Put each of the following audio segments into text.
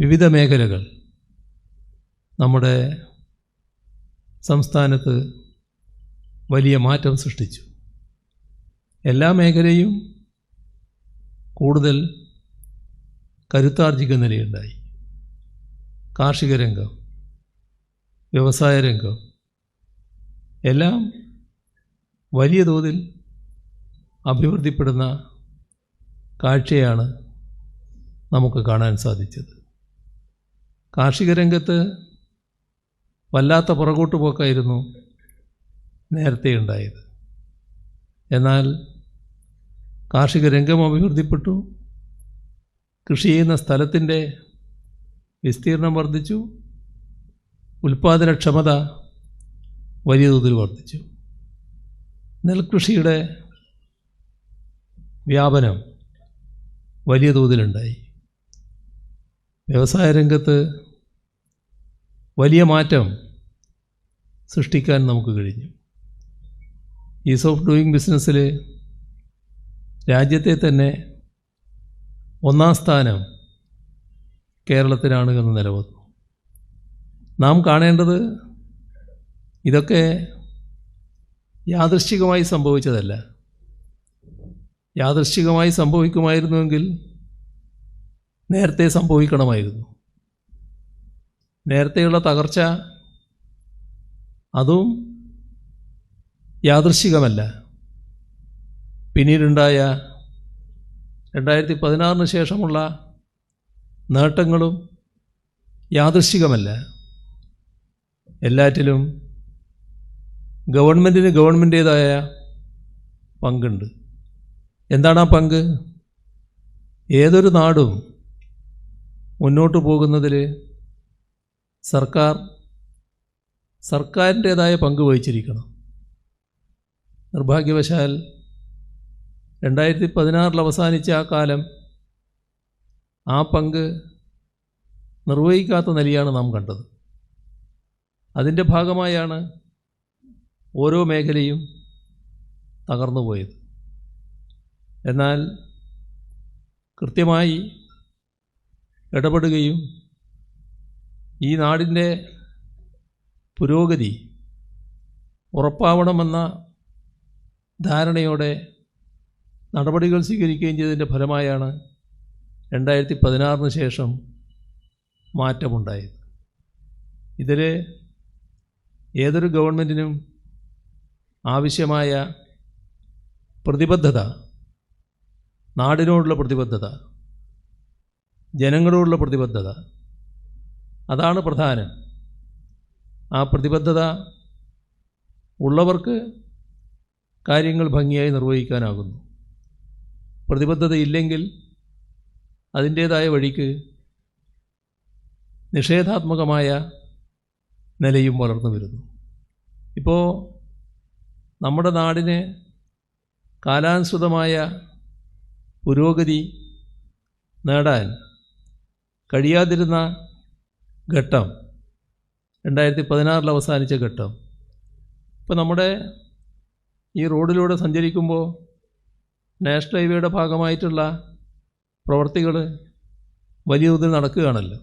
വിവിധ മേഖലകൾ നമ്മുടെ സംസ്ഥാനത്ത് വലിയ മാറ്റം സൃഷ്ടിച്ചു. എല്ലാ മേഖലയും കൂടുതൽ കരുത്താർജിക്കുന്ന നിലയുണ്ടായി. കാർഷിക രംഗം വ്യവസായ രംഗം എല്ലാം വലിയ തോതിൽ അഭിവൃദ്ധിപ്പെടുന്ന കാഴ്ചയാണ് നമുക്ക് കാണാൻ സാധിച്ചത്. കാർഷിക രംഗത്ത് വല്ലാത്ത പുറകോട്ട് പോക്കായിരുന്നു നേരത്തെ ഉണ്ടായത്. എന്നാൽ കാർഷിക രംഗം അഭിവൃദ്ധിപ്പെട്ടു. കൃഷി ചെയ്യുന്ന സ്ഥലത്തിന്റെ വിസ്തീർണം വർദ്ധിച്ചു. ഉൽപാദനക്ഷമത വലിയ തോതിൽ വർദ്ധിച്ചു. നെൽകൃഷിയുടെ വ്യാപനം വലിയ തോതിലുണ്ടായി. വ്യവസായ രംഗത്ത് വലിയ മാറ്റം സൃഷ്ടിക്കാൻ നമുക്ക് കഴിഞ്ഞു. ഈസ് ഓഫ് ഡൂയിങ് ബിസിനസ്സിൽ രാജ്യത്തെ തന്നെ ഒന്നാം സ്ഥാനം കേരളത്തിലാണ് എന്ന് നിലവന്നു നാം കാണേണ്ടത് ഇതൊക്കെ യാദൃശ്ചികമായി സംഭവിച്ചതല്ല. യാദൃശ്ചികമായി സംഭവിക്കുമായിരുന്നുവെങ്കിൽ നേരത്തെ സംഭവിക്കണമായിരുന്നു. നേരത്തെയുള്ള തകർച്ച അതും യാദൃശികമല്ല. പിന്നീടുണ്ടായ രണ്ടായിരത്തി പതിനാറിന് ശേഷമുള്ള നേട്ടങ്ങളും യാദൃശികമല്ല. എല്ലാറ്റിലും ഗവൺമെന്റിന് ഗവൺമെന്റേതായ പങ്കുണ്ട്. എന്താണ് ആ പങ്ക്? ഏതൊരു നാടും മുന്നോട്ട് പോകുന്നതിൽ സർക്കാർ സർക്കാരിന്റേതായ പങ്ക് വഹിച്ചിരിക്കണം. നിർഭാഗ്യവശാൽ രണ്ടായിരത്തി പതിനാറിൽ അവസാനിച്ച ആ കാലം ആ പങ്ക് നിർവഹിക്കാത്ത നിലയാണ് നാം കണ്ടത്. അതിന്റെ ഭാഗമായാണ് ഓരോ മേഖലയും തകർന്നു പോയത് എന്നാൽ കൃത്യമായി ഇടപെടുകയും ഈ നാടിന്റെ പുരോഗതി ഉറപ്പാവണമെന്ന ധാരണയോടെ നടപടികൾ സ്വീകരിക്കുകയും ചെയ്തതിന്റെ ഫലമായാണ് രണ്ടായിരത്തി പതിനാറിന് ശേഷം മാറ്റമുണ്ടായത്. ഇതിൽ ഏതൊരു ഗവൺമെന്റിനും ആവശ്യമായ പ്രതിബദ്ധത നാടിനോടുള്ള പ്രതിബദ്ധത ജനങ്ങളോടുള്ള പ്രതിബദ്ധത. അതാണ് പ്രധാനം. ആ പ്രതിബദ്ധത ഉള്ളവർക്ക് കാര്യങ്ങൾ ഭംഗിയായി നിർവഹിക്കാനാകുന്നു. പ്രതിബദ്ധതയില്ലെങ്കിൽ അതിന്റേതായ വഴിക്ക് നിഷേധാത്മകമായ നിലയും വളർന്നു വരുന്നു. ഇപ്പോൾ നമ്മുടെ നാടിന് കാലാനുസൃതമായ പുരോഗതി നേടാൻ കഴിയാതിരുന്ന ഘട്ടം രണ്ടായിരത്തി പതിനാറിൽ അവസാനിച്ച ഘട്ടം. ഇപ്പോൾ നമ്മുടെ ഈ റോഡിലൂടെ സഞ്ചരിക്കുമ്പോൾ നാഷണൽ ഹൈവേയുടെ ഭാഗമായിട്ടുള്ള പ്രവർത്തികൾ വലിയ തോതിൽ നടക്കുകയാണല്ലോ.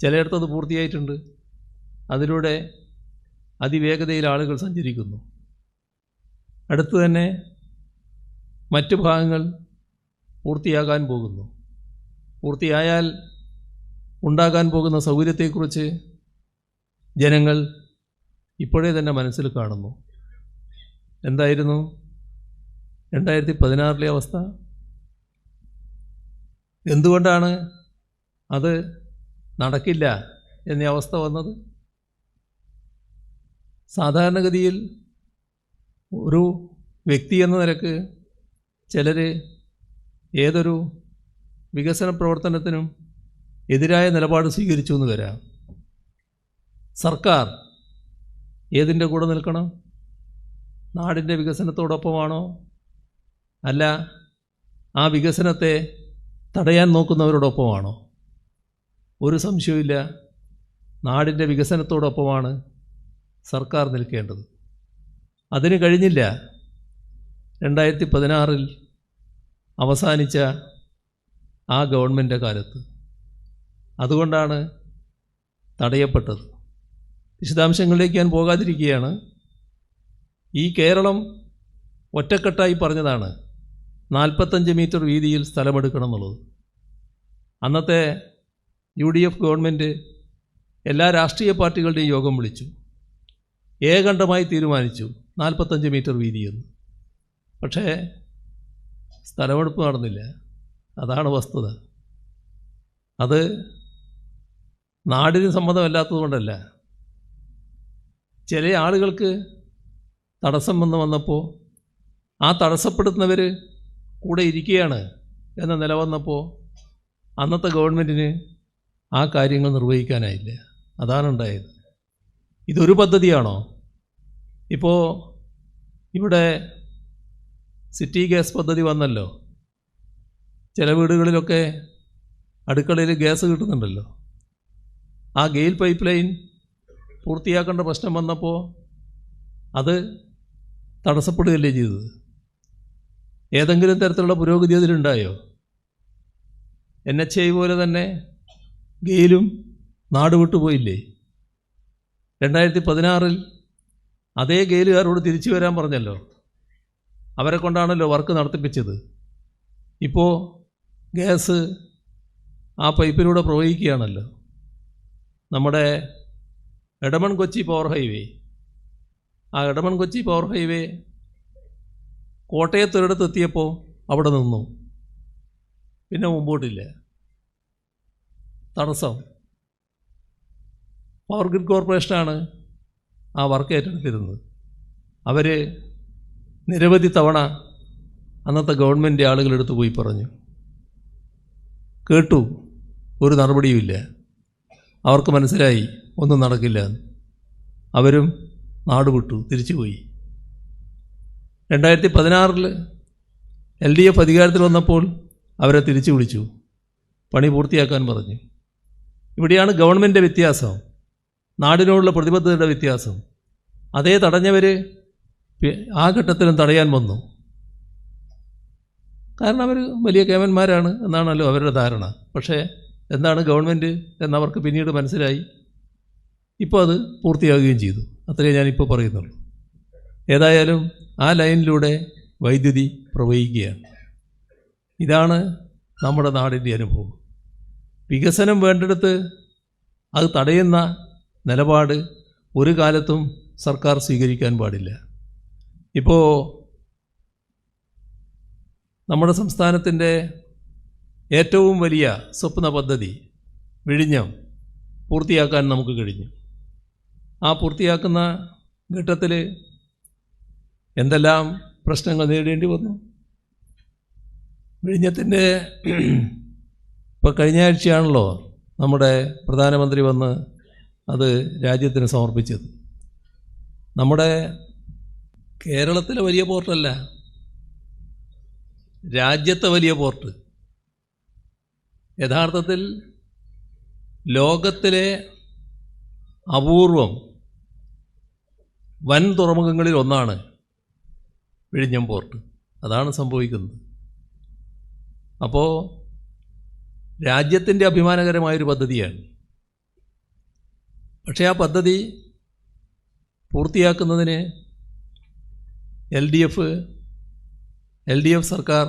ചിലയിടത്ത് അത് പൂർത്തിയായിട്ടുണ്ട്. അതിലൂടെ അതിവേഗതയിൽ ആളുകൾ സഞ്ചരിക്കുന്നു. അടുത്ത് തന്നെ മറ്റു ഭാഗങ്ങൾ പൂർത്തിയാകാൻ പോകുന്നു. പൂർത്തിയായാൽ ഉണ്ടാകാൻ പോകുന്ന സൗകര്യത്തെക്കുറിച്ച് ജനങ്ങൾ ഇപ്പോഴേ തന്നെ മനസ്സിൽ കാണുന്നു. എന്തായിരുന്നു? രണ്ടായിരത്തി പതിനാറിലെ അവസ്ഥ? എന്തുകൊണ്ടാണ് അത് നടക്കില്ല എന്ന അവസ്ഥ വന്നത്? സാധാരണഗതിയിൽ ഒരു വ്യക്തി എന്ന നിലയ്ക്ക് ചിലർ ഏതൊരു വികസന പ്രവർത്തനത്തിനും എതിരായ നിലപാട് സ്വീകരിച്ചു എന്ന് വരാം. സർക്കാർ ഏതിന്റെ കൂടെ നിൽക്കണം? നാടിന്റെ വികസനത്തോടൊപ്പമാണോ? അല്ല ആ വികസനത്തെ തടയാൻ നോക്കുന്നവരോടൊപ്പമാണോ? ഒരു സംശയവുമില്ല. നാടിന്റെ വികസനത്തോടൊപ്പമാണ് സർക്കാർ നിൽക്കേണ്ടത്. അതിന് കഴിഞ്ഞില്ല. രണ്ടായിരത്തി പതിനാറിൽ അവസാനിച്ച ആ ഗവൺമെന്റ് കാലത്ത്. അതുകൊണ്ടാണ് തടയപ്പെട്ടത്. വിശദാംശങ്ങളിലേക്ക് ഞാൻ പോകാതിരിക്കുകയാണ്. ഈ കേരളം ഒറ്റക്കെട്ടായി പറഞ്ഞതാണ് നാൽപ്പത്തഞ്ച് മീറ്റർ വീതിയിൽ സ്ഥലമെടുക്കണം എന്നുള്ളത്. അന്നത്തെ യു ഡി എഫ് ഗവൺമെന്റ് എല്ലാ രാഷ്ട്രീയ പാർട്ടികളുടെയും യോഗം വിളിച്ചു. ഏകണ്ഠമായി തീരുമാനിച്ചു നാൽപ്പത്തഞ്ച് മീറ്റർ വീതിയെന്ന്. പക്ഷേ സ്ഥലമെടുപ്പ് നടന്നില്ല. അതാണ് വസ്തുത. അത് നാടിന് സമ്മതമല്ലാത്തതുകൊണ്ടല്ല ചില ആളുകൾക്ക് തടസ്സം വന്ന് വന്നപ്പോൾ ആ തടസ്സപ്പെടുത്തുന്നവർ കൂടെ ഇരിക്കുകയാണ് എന്ന നില വന്നപ്പോൾ അന്നത്തെ ഗവൺമെന്റിന് ആ കാര്യങ്ങൾ നിർവഹിക്കാനായില്ല. അതാണ് ഉണ്ടായത്. ഇതൊരു പദ്ധതിയാണോ? ഇപ്പോൾ ഇവിടെ സിറ്റി ഗ്യാസ് പദ്ധതി വന്നല്ലോ. ചില വീടുകളിലൊക്കെ അടുക്കളയിൽ ഗ്യാസ് കിട്ടുന്നുണ്ടല്ലോ. ആ ഗെയിൽ പൈപ്പ് ലൈൻ പൂർത്തിയാക്കേണ്ട പ്രശ്നം വന്നപ്പോൾ അത് തടസ്സപ്പെടുകയല്ലേ ചെയ്തത്? ഏതെങ്കിലും തരത്തിലുള്ള പുരോഗതി അതിലുണ്ടായോ? എൻ എച്ച് ഐ പോലെ തന്നെ ഗെയിലും നാട് വിട്ടുപോയില്ലേ രണ്ടായിരത്തി പതിനാറിൽ അതേ ഗെയിലുകാരോട് തിരിച്ചു വരാൻ പറഞ്ഞല്ലോ. അവരെ കൊണ്ടാണല്ലോ വർക്ക് നടത്തിപ്പിച്ചത്. ഇപ്പോൾ ഗ്യാസ് ആ പൈപ്പിലൂടെ പ്രവഹിക്കുകയാണല്ലോ. നമ്മുടെ എടമൺ കൊച്ചി പവർ ഹൈവേ ആ എടമൺ കൊച്ചി പവർ ഹൈവേ കോട്ടയത്തൊരിടത്ത് എത്തിയപ്പോൾ അവിടെ നിന്നു. പിന്നെ മുമ്പോട്ടില്ല. തടസ്സം. പവർ ഗ്രിഡ് കോർപ്പറേഷനാണ് ആ വർക്ക് ഏറ്റെടുത്തിരുന്നത്. അവർ നിരവധി തവണ അന്നത്തെ ഗവൺമെന്റ് ആളുകളെടുത്ത് പോയി പറഞ്ഞു. കേട്ടു. ഒരു നടപടിയുമില്ല. അവർക്ക് മനസ്സിലായി ഒന്നും നടക്കില്ല. അവരും നാട് വിട്ടു തിരിച്ചുപോയി. രണ്ടായിരത്തി പതിനാറിൽ എൽ ഡി എഫ് അധികാരത്തിൽ വന്നപ്പോൾ അവരെ തിരിച്ചു വിളിച്ചു പണി പൂർത്തിയാക്കാൻ പറഞ്ഞു. ഇവിടെയാണ് ഗവൺമെന്റ് വ്യത്യാസം. നാടിനോടുള്ള പ്രതിബദ്ധതയുടെ വ്യത്യാസം. അതേ തടഞ്ഞവർ ആ ഘട്ടത്തിലും തടയാൻ വന്നു. കാരണം അവർ വലിയ കേമന്മാരാണ് എന്നാണല്ലോ അവരുടെ ധാരണ. പക്ഷേ എന്താണ് ഗവൺമെന്റ് എന്നവർക്ക് പിന്നീട് മനസ്സിലായി. ഇപ്പോൾ അത് പൂർത്തിയാകുകയും ചെയ്തു. അത്രയേ ഞാനിപ്പോൾ പറയുന്നുള്ളൂ. ഏതായാലും ആ ലൈനിലൂടെ വൈദ്യുതി പ്രവഹിക്കുകയാണ്. ഇതാണ് നമ്മുടെ നാടിന്റെ അനുഭവം. വികസനം വേണ്ടെടുത്ത് അത് തടയുന്ന നിലപാട് ഒരു കാലത്തും സർക്കാർ സ്വീകരിക്കാൻ പാടില്ല. ഇപ്പോൾ നമ്മുടെ സംസ്ഥാനത്തിന്റെ ഏറ്റവും വലിയ സ്വപ്ന പദ്ധതി വിഴിഞ്ഞം പൂർത്തിയാക്കാൻ നമുക്ക് കഴിഞ്ഞു. ആ പൂർത്തിയാക്കുന്ന ഘട്ടത്തിൽ എന്തെല്ലാം പ്രശ്നങ്ങൾ നേരിടേണ്ടി വന്നു? വിഴിഞ്ഞത്തിന്റെ ഇപ്പോൾ കഴിഞ്ഞ ആഴ്ചയാണല്ലോ നമ്മുടെ പ്രധാനമന്ത്രി വന്ന് അത് രാജ്യത്തിന് സമർപ്പിച്ചത്. നമ്മുടെ കേരളത്തിലെ വലിയ പോർട്ടല്ല രാജ്യത്തെ വലിയ പോർട്ട്. യഥാർത്ഥത്തിൽ ലോകത്തിലെ അപൂർവം വൻ തുറമുഖങ്ങളിൽ ഒന്നാണ് വിഴിഞ്ഞം പോർട്ട്. അതാണ് സംഭവിക്കുന്നത്. അപ്പോൾ രാജ്യത്തിന്റെ അഭിമാനകരമായൊരു പദ്ധതിയാണ്. പക്ഷേ ആ പദ്ധതി പൂർത്തിയാക്കുന്നതിന് L D F L D F സർക്കാർ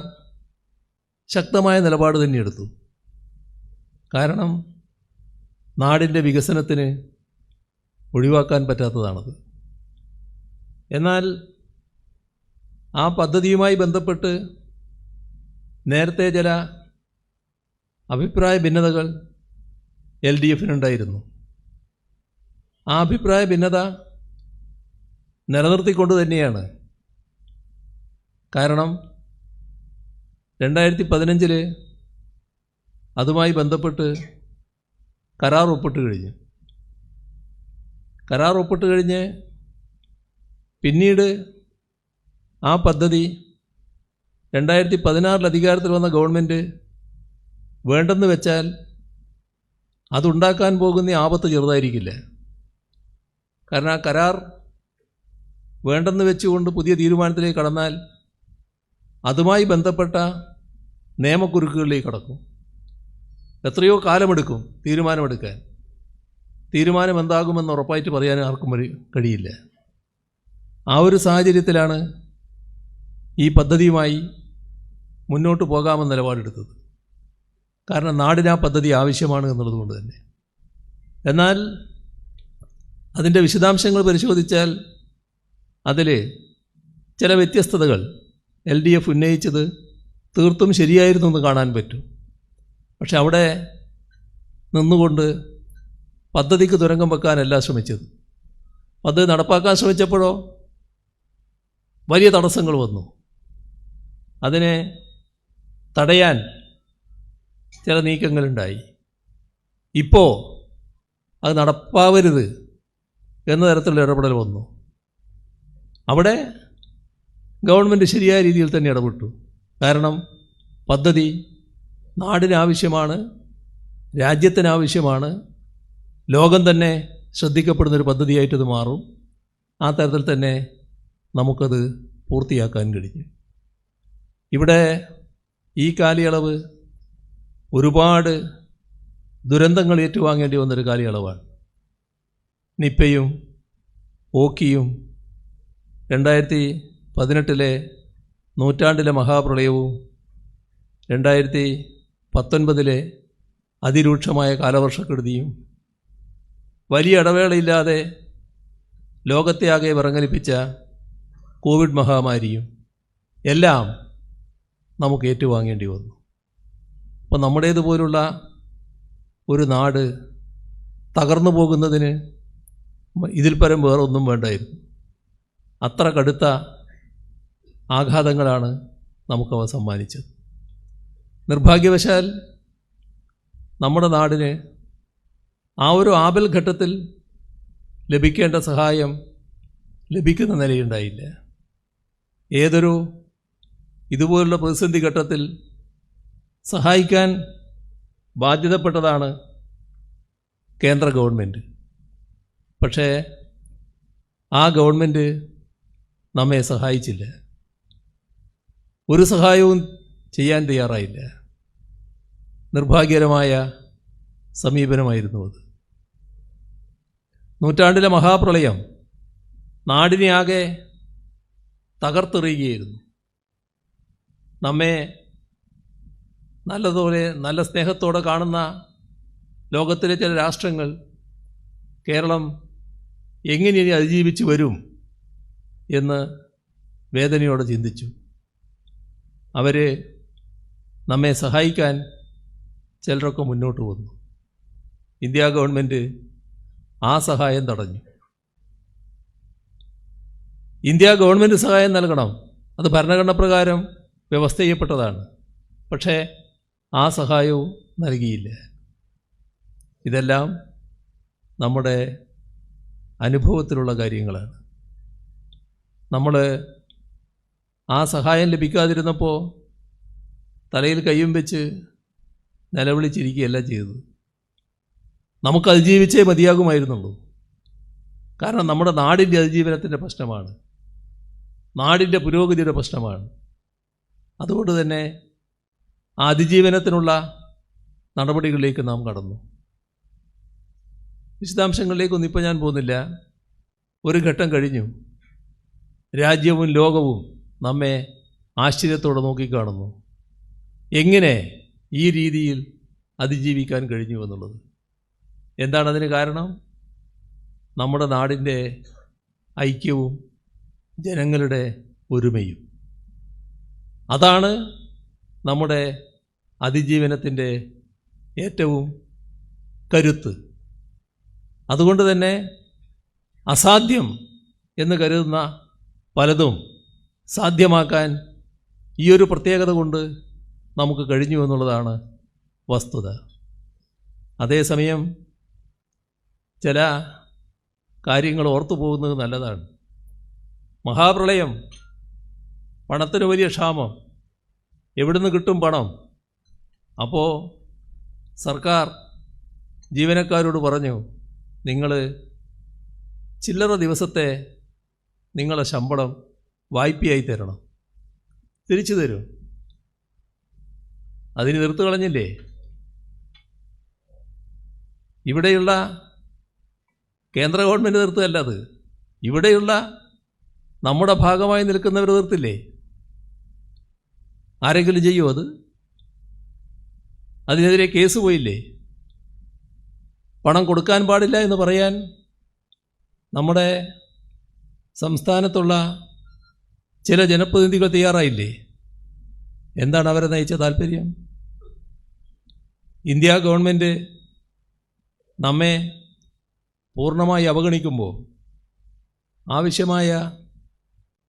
ശക്തമായ നിലപാട് തന്നെ എടുത്തു. കാരണം നാടിന്റെ വികസനത്തിന് ഒഴിവാക്കാൻ പറ്റാത്തതാണത്. എന്നാൽ ആ പദ്ധതിയുമായി ബന്ധപ്പെട്ട് നേരത്തെ ചില അഭിപ്രായ ഭിന്നതകൾ എൽ ഡി എഫിനുണ്ടായിരുന്നു. ആ അഭിപ്രായ ഭിന്നത നിലനിർത്തിക്കൊണ്ട് തന്നെയാണ്. കാരണം രണ്ടായിരത്തി പതിനഞ്ചിൽ അതുമായി ബന്ധപ്പെട്ട് കരാർ ഒപ്പിട്ട് കഴിഞ്ഞു. കരാർ ഒപ്പിട്ട് കഴിഞ്ഞ് പിന്നീട് ആ പദ്ധതി രണ്ടായിരത്തി പതിനാറിൽ അധികാരത്തിൽ വന്ന ഗവൺമെന്റ് വേണ്ടെന്ന് വെച്ചാൽ അതുണ്ടാക്കാൻ പോകുന്ന ആപത്ത് ചെറുതായിരിക്കില്ല. കാരണം ആ കരാർ വേണ്ടെന്ന് വെച്ചുകൊണ്ട് പുതിയ തീരുമാനത്തിലേക്ക് കടന്നാൽ അതുമായി ബന്ധപ്പെട്ട നിയമക്കുരുക്കുകളിലേക്ക് കടക്കും. എത്രയോ കാലമെടുക്കും തീരുമാനമെടുക്കാൻ. തീരുമാനം എന്താകുമെന്ന് ഉറപ്പായിട്ട് പറയാൻ ആർക്കും കഴിയില്ല. ആ ഒരു സാഹചര്യത്തിലാണ് ഈ പദ്ധതിയുമായി മുന്നോട്ട് പോകാമെന്ന നിലപാടെടുത്തത്. കാരണം നാടിന് ആ പദ്ധതി ആവശ്യമാണ് എന്നുള്ളതുകൊണ്ട് തന്നെ. എന്നാൽ അതിന്റെ വിശദാംശങ്ങൾ പരിശോധിച്ചാൽ അതിൽ ചില വ്യത്യസ്തതകൾ എൽ ഡി എഫ് ഉന്നയിച്ചത് തീർത്തും ശരിയായിരുന്നു എന്ന് കാണാൻ പറ്റും. പക്ഷെ അവിടെ നിന്നുകൊണ്ട് പദ്ധതിക്ക് തുരങ്കം വെക്കാനല്ല ശ്രമിച്ചത്. പദ്ധതി നടപ്പാക്കാൻ ശ്രമിച്ചപ്പോഴോ വലിയ തടസ്സങ്ങൾ വന്നു. അതിനെ തടയാൻ ചില നീക്കങ്ങളുണ്ടായി. ഇപ്പോൾ അത് നടപ്പാവരുത് എന്ന തരത്തിലുള്ള ഇടപെടൽ വന്നു. അവിടെ ഗവൺമെന്റ് ശരിയായ രീതിയിൽ തന്നെ ഇടപെട്ടു. കാരണം പദ്ധതി നാടിനാവശ്യമാണ് രാജ്യത്തിനാവശ്യമാണ് ലോകം തന്നെ ശ്രദ്ധിക്കപ്പെടുന്നൊരു പദ്ധതിയായിട്ടത് മാറും. ആ തരത്തിൽ തന്നെ നമുക്കത് പൂർത്തിയാക്കാൻ കഴിഞ്ഞു ഇവിടെ ഈ കാലയളവ് ഒരുപാട് ദുരന്തങ്ങൾ ഏറ്റുവാങ്ങേണ്ടി വന്നൊരു കാലയളവാണ്. നിപ്പയും ഓക്കിയും രണ്ടായിരത്തി പതിനെട്ടിലെ നൂറ്റാണ്ടിലെ മഹാപ്രളയവും രണ്ടായിരത്തി പത്തൊൻപതിലെ അതിരൂക്ഷമായ കാലവർഷക്കെടുതിയും വലിയ ഇടവേളയില്ലാതെ ലോകത്തെ ആകെ വിറങ്ങലിപ്പിച്ച കോവിഡ് മഹാമാരിയും എല്ലാം നമുക്ക് ഏറ്റുവാങ്ങേണ്ടി വന്നു. അപ്പം നമ്മുടേതുപോലുള്ള ഒരു നാട് തകർന്നു പോകുന്നതിന് ഇതിൽ പരം വേറെ ഒന്നും വേണ്ടായിരുന്നു. അത്ര കടുത്ത ആഘാതങ്ങളാണ് നമുക്കവ സമ്മാനിച്ചത്. നിർഭാഗ്യവശാൽ നമ്മുടെ നാടിന് ആ ഒരു ആപൽ ഘട്ടത്തിൽ ലഭിക്കേണ്ട സഹായം ലഭിക്കുന്ന നിലയുണ്ടായില്ല. ഏതൊരു ഇതുപോലുള്ള പ്രതിസന്ധി ഘട്ടത്തിൽ സഹായിക്കാൻ ബാധ്യതപ്പെട്ടതാണ് കേന്ദ്ര ഗവൺമെന്റ് പക്ഷേ ആ ഗവൺമെന്റ് നമ്മെ സഹായിച്ചില്ല. ഒരു സഹായവും ചെയ്യാൻ തയ്യാറായില്ല. നിർഭാഗ്യകരമായ സമീപനമായിരുന്നു അത്. നൂറ്റാണ്ടിലെ മഹാപ്രളയം നാടിനെ ആകെ തകർത്തെറിയുകയായിരുന്നു. നമ്മെ നല്ലതുപോലെ നല്ല സ്നേഹത്തോടെ കാണുന്ന ലോകത്തിലെ ചില രാഷ്ട്രങ്ങൾ കേരളം എങ്ങനെ ഇനി അതിജീവിച്ച് വരും എന്ന് വേദനയോടെ ചിന്തിച്ചു. അവർ നമ്മെ സഹായിക്കാൻ ചിലരൊക്കെ മുന്നോട്ട് വന്നു ഇന്ത്യ ഗവൺമെന്റ് ആ സഹായം തടഞ്ഞു. ഇന്ത്യ ഗവൺമെന്റ് സഹായം നൽകണം. അത് ഭരണഘടന പ്രകാരം വ്യവസ്ഥ ചെയ്യപ്പെട്ടതാണ്. പക്ഷേ ആ സഹായവും നൽകിയില്ല. ഇതെല്ലാം നമ്മുടെ അനുഭവത്തിലുള്ള കാര്യങ്ങളാണ്. നമ്മൾ ആ സഹായം ലഭിക്കാതിരുന്നപ്പോൾ തലയിൽ കയ്യും വെച്ച് നിലവിളിച്ചിരിക്കുകയല്ല ചെയ്തത്. നമുക്ക് അതിജീവിച്ചേ മതിയാകുമായിരുന്നുള്ളൂ. കാരണം നമ്മുടെ നാടിന്റെ അതിജീവനത്തിന്റെ പ്രശ്നമാണ്. നാടിന്റെ പുരോഗതിയുടെ പ്രശ്നമാണ്. അതുകൊണ്ട് തന്നെ ആ അതിജീവനത്തിനുള്ള നടപടികളിലേക്ക് നാം കടന്നു. വിശദാംശങ്ങളിലേക്കൊന്നും ഇപ്പോൾ ഞാൻ പോകുന്നില്ല. ഒരു ഘട്ടം കഴിഞ്ഞു. രാജ്യവും ലോകവും നമ്മെ ആശ്ചര്യത്തോടെ നോക്കിക്കാണുന്നു. എങ്ങനെ ഈ രീതിയിൽ അതിജീവിക്കാൻ കഴിഞ്ഞു എന്നുള്ളത്. എന്താണ് അതിന് കാരണം? നമ്മുടെ നാടിന്റെ ഐക്യവും ജനങ്ങളുടെ ഒരുമയും. അതാണ് നമ്മുടെ അതിജീവനത്തിന്റെ ഏറ്റവും കരുത്ത്. അതുകൊണ്ട് തന്നെ അസാധ്യം എന്ന് കരുതുന്ന പലതും സാധ്യമാക്കാൻ ഈ ഒരു പ്രത്യേകത കൊണ്ട് നമുക്ക് കഴിഞ്ഞു എന്നുള്ളതാണ് വസ്തുത. അതേസമയം ചില കാര്യങ്ങൾ ഓർത്തു പോകുന്നത് നല്ലതാണ്. മഹാപ്രളയം പണത്തിന് വലിയ ക്ഷാമം എവിടുന്ന് കിട്ടും പണം? അപ്പോൾ സർക്കാർ ജീവനക്കാരോട് പറഞ്ഞു നിങ്ങൾ ചില്ലറ ദിവസത്തെ നിങ്ങളെ ശമ്പളം വായ്പയായി തരണം. തിരിച്ചു തരും. അതിന് നിർത്തു കളഞ്ഞില്ലേ? ഇവിടെയുള്ള കേന്ദ്ര ഗവൺമെന്റ് നിർത്തുകയല്ല അത്. ഇവിടെയുള്ള നമ്മുടെ ഭാഗമായി നിൽക്കുന്നവർ നിർത്തില്ലേ ആരെങ്കിലും ചെയ്യുമോ അത്? അതിനെതിരെ കേസ് പോയില്ലേ? പണം കൊടുക്കാൻ പാടില്ല എന്ന് പറയാൻ നമ്മുടെ സംസ്ഥാനത്തുള്ള ചില ജനപ്രതിനിധികൾ തയ്യാറായില്ലേ? എന്താണ് അവരെ നയിച്ച താല്പര്യം? ഇന്ത്യ ഗവൺമെന്റ് നമ്മെ പൂർണമായി അവഗണിക്കുമ്പോൾ ആവശ്യമായ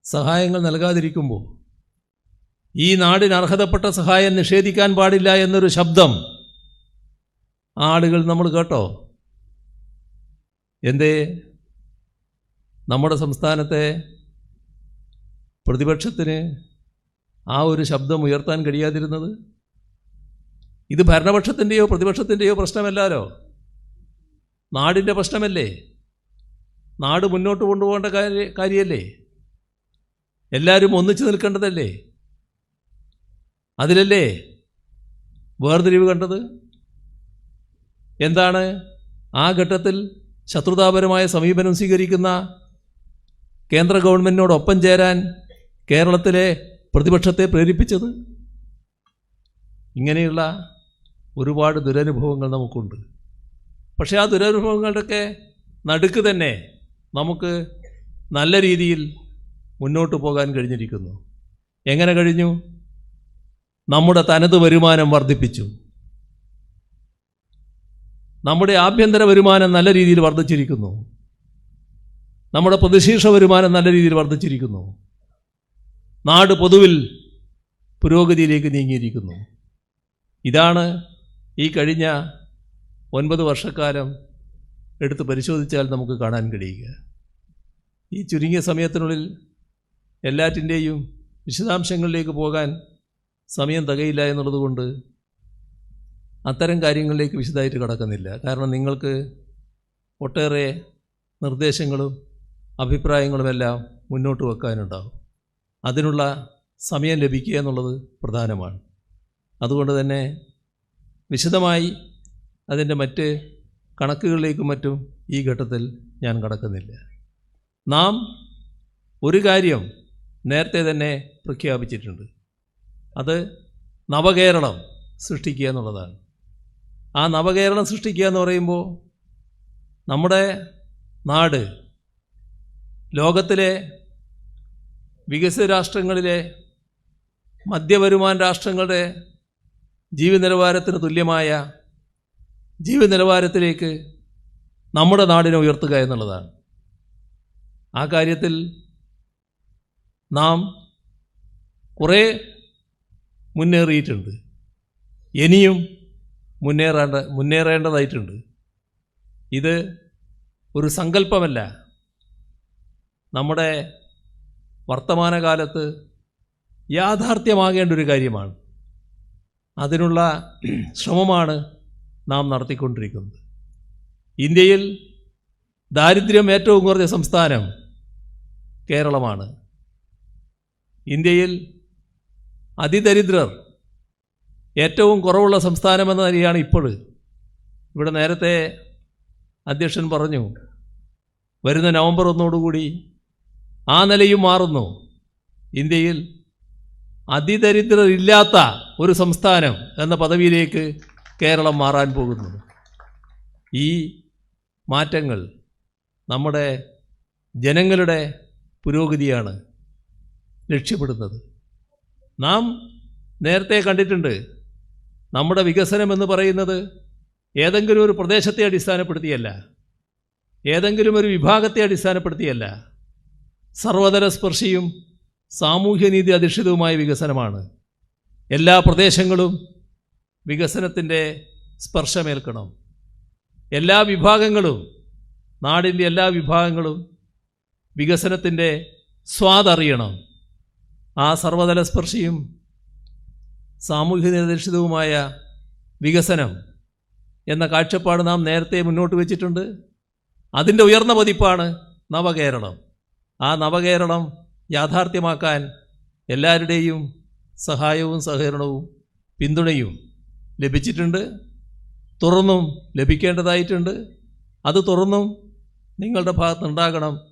സഹായങ്ങൾ നൽകാതിരിക്കുമ്പോൾ ഈ നാടിന് അർഹതപ്പെട്ട സഹായം നിഷേധിക്കാൻ പാടില്ല എന്നൊരു ശബ്ദം ആളുകൾ നമ്മൾ കേട്ടോ? എന്തേ? നമ്മുടെ സംസ്ഥാനത്തെ പ്രതിപക്ഷത്തിന് ആ ഒരു ശബ്ദം ഉയർത്താൻ കഴിയാതിരുന്നത്? ഇത് ഭരണപക്ഷത്തിന്റെയോ പ്രതിപക്ഷത്തിന്റെയോ പ്രശ്നമല്ലാലോ? നാടിന്റെ പ്രശ്നമല്ലേ? നാട് മുന്നോട്ട് കൊണ്ടുപോകേണ്ട കാര്യ കാര്യമല്ലേ എല്ലാവരും ഒന്നിച്ചു നിൽക്കേണ്ടതല്ലേ? അതിലല്ലേ വേർതിരിവ് കണ്ടത്? എന്താണ് ആ ഘട്ടത്തിൽ ശത്രുതാപരമായ സമീപനം സ്വീകരിക്കുന്ന കേന്ദ്ര ഗവൺമെന്റിനോടൊപ്പം ചേരാൻ കേരളത്തിലെ പ്രതിപക്ഷത്തെ പ്രേരിപ്പിച്ചത്? ഇങ്ങനെയുള്ള ഒരുപാട് ദുരനുഭവങ്ങൾ നമുക്കുണ്ട്. പക്ഷേ ആ ദുരനുഭവങ്ങളുടെയൊക്കെ നടുക്ക് തന്നെ നമുക്ക് നല്ല രീതിയിൽ മുന്നോട്ട് പോകാൻ കഴിഞ്ഞിരിക്കുന്നു. എങ്ങനെ കഴിഞ്ഞു? നമ്മുടെ തനത് വരുമാനം വർദ്ധിപ്പിച്ചു. നമ്മുടെ ആഭ്യന്തര വരുമാനം നല്ല രീതിയിൽ വർദ്ധിച്ചിരിക്കുന്നു. നമ്മുടെ പ്രതിശീർഷ വരുമാനം നല്ല രീതിയിൽ വർദ്ധിച്ചിരിക്കുന്നു. നാട് പൊതുവിൽ പുരോഗതിയിലേക്ക് നീങ്ങിയിരിക്കുന്നു. ഇതാണ് ഈ കഴിഞ്ഞ ഒൻപത് വർഷക്കാലം എടുത്ത് പരിശോധിച്ചാൽ നമുക്ക് കാണാൻ കഴിയുക. ഈ ചുരുങ്ങിയ സമയത്തിനുള്ളിൽ എല്ലാറ്റിന്റെയും വിശദാംശങ്ങളിലേക്ക് പോകാൻ സമയം തികയില്ല എന്നുള്ളതുകൊണ്ട് അത്തരം കാര്യങ്ങളിലേക്ക് വിശദമായിട്ട് കടക്കുന്നില്ല. കാരണം നിങ്ങൾക്ക് ഒട്ടേറെ നിർദ്ദേശങ്ങളും അഭിപ്രായങ്ങളുമെല്ലാം മുന്നോട്ട് വെക്കാനുണ്ടാകും അതിനുള്ള സമയം ലഭിക്കുക എന്നുള്ളത് പ്രധാനമാണ്. അതുകൊണ്ട് തന്നെ വിശദമായി അതിന്റെ മറ്റ് കണക്കുകളിലേക്കും മറ്റും ഈ ഘട്ടത്തിൽ ഞാൻ കടക്കുന്നില്ല. നാം ഒരു കാര്യം നേരത്തെ തന്നെ പ്രഖ്യാപിച്ചിട്ടുണ്ട്. അത് നവകേരളം സൃഷ്ടിക്കുക എന്നുള്ളതാണ്. ആ നവകേരളം സൃഷ്ടിക്കുക എന്ന് പറയുമ്പോൾ നമ്മുടെ നാട് ലോകത്തിലെ വികസിത രാഷ്ട്രങ്ങളിലെ മധ്യവരുമാന രാഷ്ട്രങ്ങളുടെ ജീവിത നിലവാരത്തിന് തുല്യമായ ജീവിത നിലവാരത്തിലേക്ക് നമ്മുടെ നാടിനെ ഉയർത്തുക എന്നുള്ളതാണ്. ആ കാര്യത്തിൽ നാം കുറേ മുന്നേറിയിട്ടുണ്ട്. ഇനിയും മുന്നേറേണ്ട മുന്നേറേണ്ടതായിട്ടുണ്ട്. ഇത് ഒരു സങ്കല്പമല്ല. നമ്മുടെ വർത്തമാനകാലത്ത് യാഥാർത്ഥ്യമാകേണ്ട ഒരു കാര്യമാണ്. അതിനുള്ള ശ്രമമാണ് നാം നടത്തിക്കൊണ്ടിരിക്കുന്നത്. ഇന്ത്യയിൽ ദാരിദ്ര്യം ഏറ്റവും കുറഞ്ഞ സംസ്ഥാനം കേരളമാണ്. ഇന്ത്യയിൽ അതിദരിദ്രർ ഏറ്റവും കുറവുള്ള സംസ്ഥാനമെന്ന നിലയാണ് ഇപ്പോൾ. ഇവിടെ നേരത്തെ അധ്യക്ഷൻ പറഞ്ഞു വരുന്ന നവംബർ ഒന്നോടുകൂടി ആ നിലയും മാറുന്നു. ഇന്ത്യയിൽ അതിദരിദ്രരില്ലാത്ത ഒരു സംസ്ഥാനം എന്ന പദവിയിലേക്ക് കേരളം മാറാൻ പോകുന്നു. ഈ മാറ്റങ്ങൾ നമ്മുടെ ജനങ്ങളുടെ പുരോഗതിയാണ് ലക്ഷ്യപ്പെടുന്നത്. നാം നേരത്തെ കണ്ടിട്ടുണ്ട് നമ്മുടെ വികസനം എന്ന് പറയുന്നത് ഏതെങ്കിലും ഒരു പ്രദേശത്തെ അടിസ്ഥാനപ്പെടുത്തിയല്ല ഏതെങ്കിലും ഒരു വിഭാഗത്തെ അടിസ്ഥാനപ്പെടുത്തിയല്ല. സർവതല സ്പർശിയും സാമൂഹ്യനീതി അധിഷ്ഠിതവുമായ വികസനമാണ്. എല്ലാ പ്രദേശങ്ങളും വികസനത്തിന്റെ സ്പർശമേൽക്കണം. എല്ലാ വിഭാഗങ്ങളും നാടിന്റെ എല്ലാ വിഭാഗങ്ങളും വികസനത്തിന്റെ സ്വാദറിയണം ആ സർവതല സ്പർശിയും സാമൂഹ്യ വികസനം എന്ന കാഴ്ചപ്പാട് നാം നേരത്തെ മുന്നോട്ട് വെച്ചിട്ടുണ്ട്. അതിന്റെ ഉയർന്ന പതിപ്പാണ് നവകേരളം. ആ നവകേരളം യാഥാർത്ഥ്യമാക്കാൻ എല്ലാവരുടെയും സഹായവും സഹകരണവും പിന്തുണയും ലഭിച്ചിട്ടുണ്ട്. തുറന്നും ലഭിക്കേണ്ടതായിട്ടുണ്ട്. അത് തുറന്നും നിങ്ങളുടെ ഭാഗത്തുണ്ടാകണം